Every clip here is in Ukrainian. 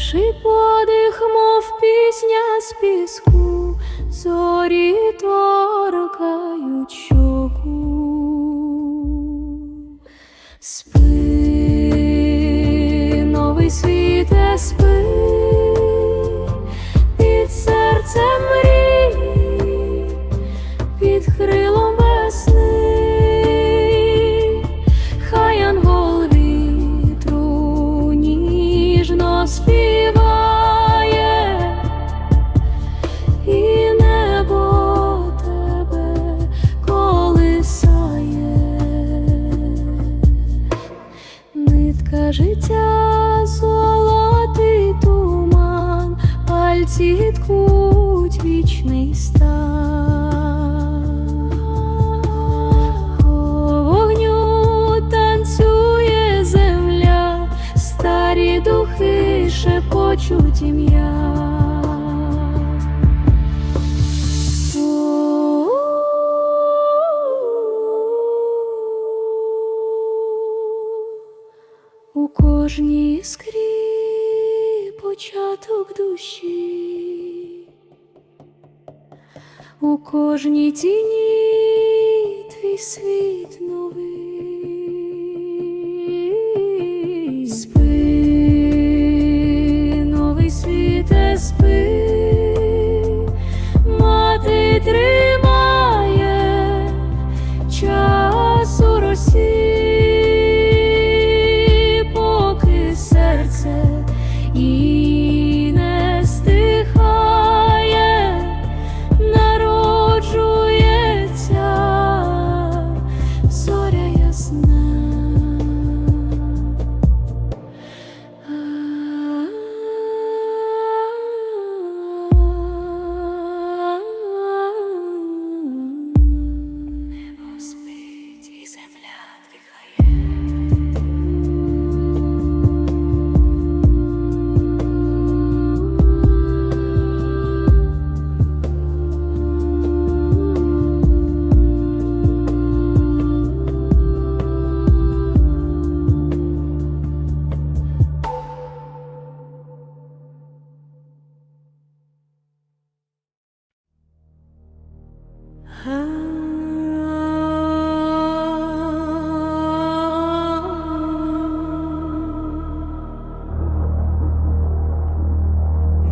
Перший подих, мов пісня з піску, зорі торкають щоку. Спи, новий світе, спи, під серцем мрії, під крилом співає, і небо тебе колисає. Нитка життя, золотий туман, пальці ткуть шепочуть ім'я. У кожній іскрі початок душі, у кожній тіні твій світ новий. Світе, спи, мати тримає час у поки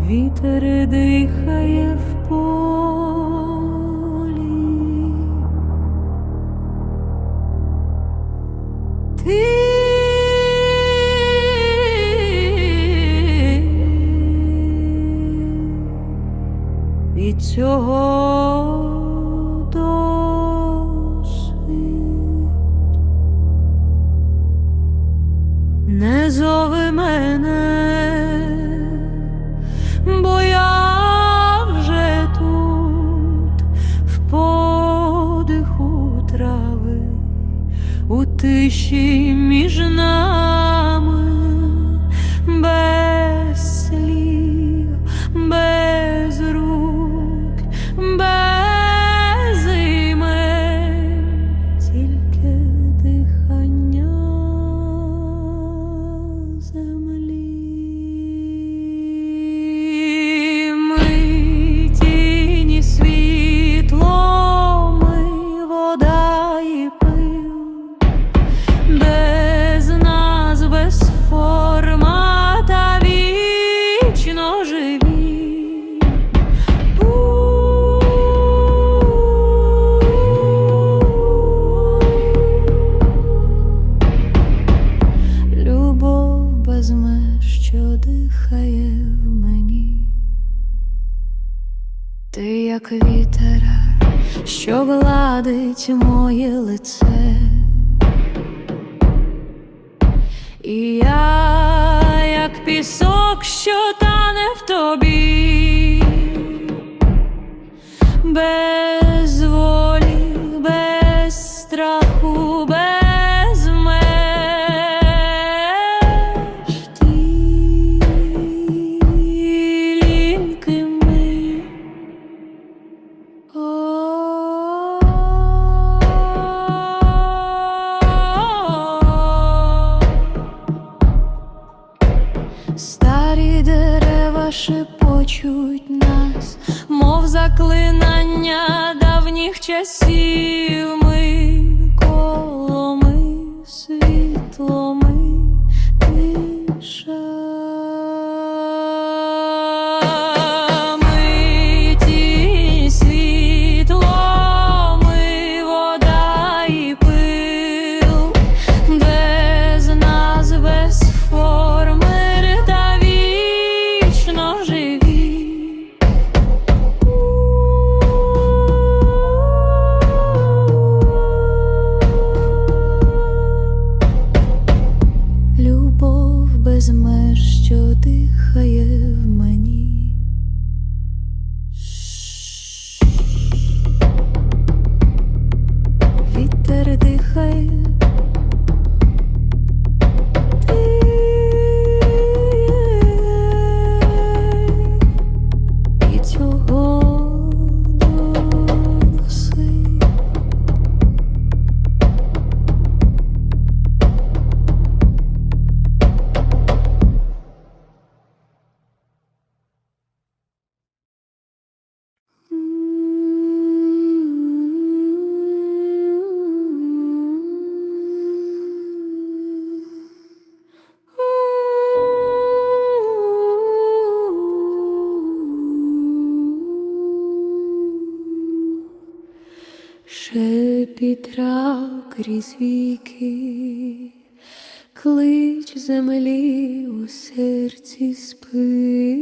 Вітер дихає в полі, ти і цього. Не зови мене, ti. Як вітер, що гладить моє лице. І я, пісня давніх часів. крізь віки, клич землі у серці спи.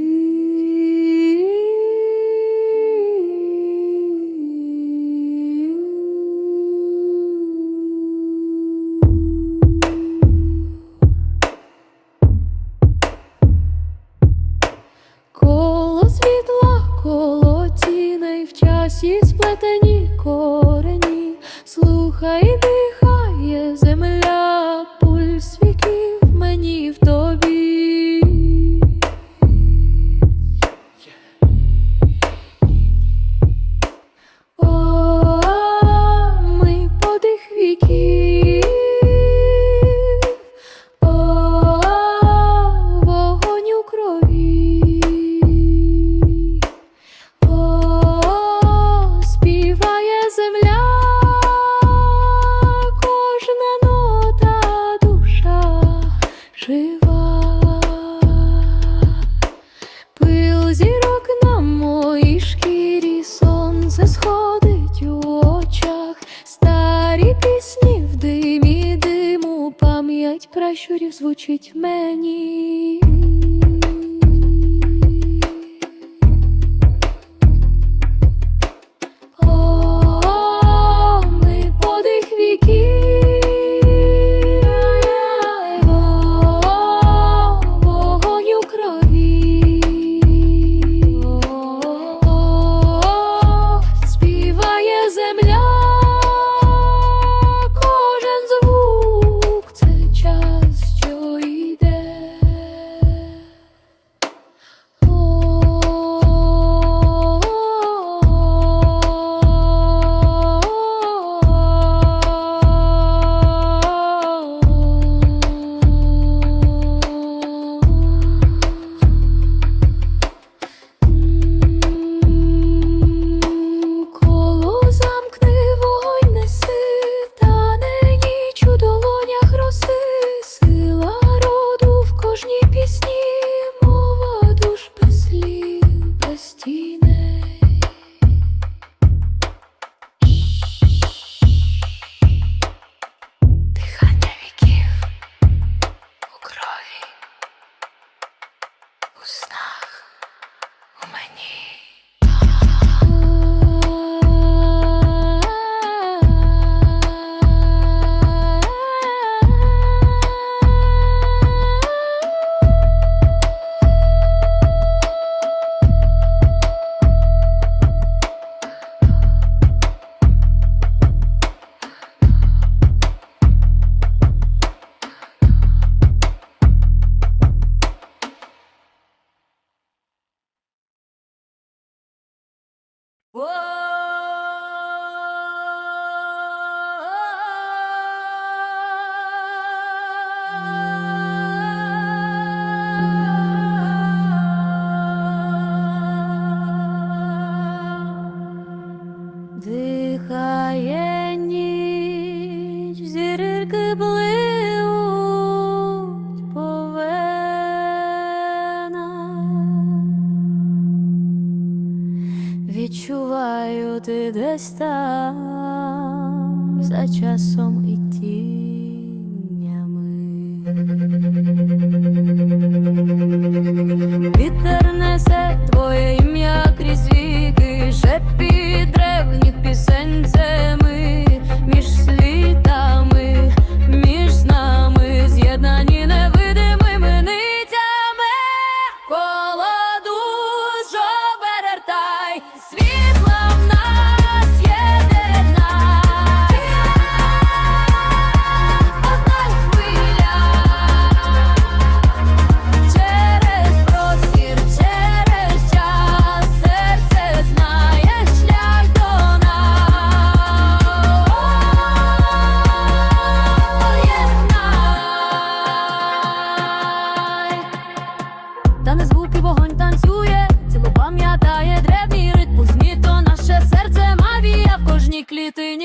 Коло тіна й в часі сплетені корені, слухай. звучить мені. Відчуваю ти десь там за часом і тінями. Клітині.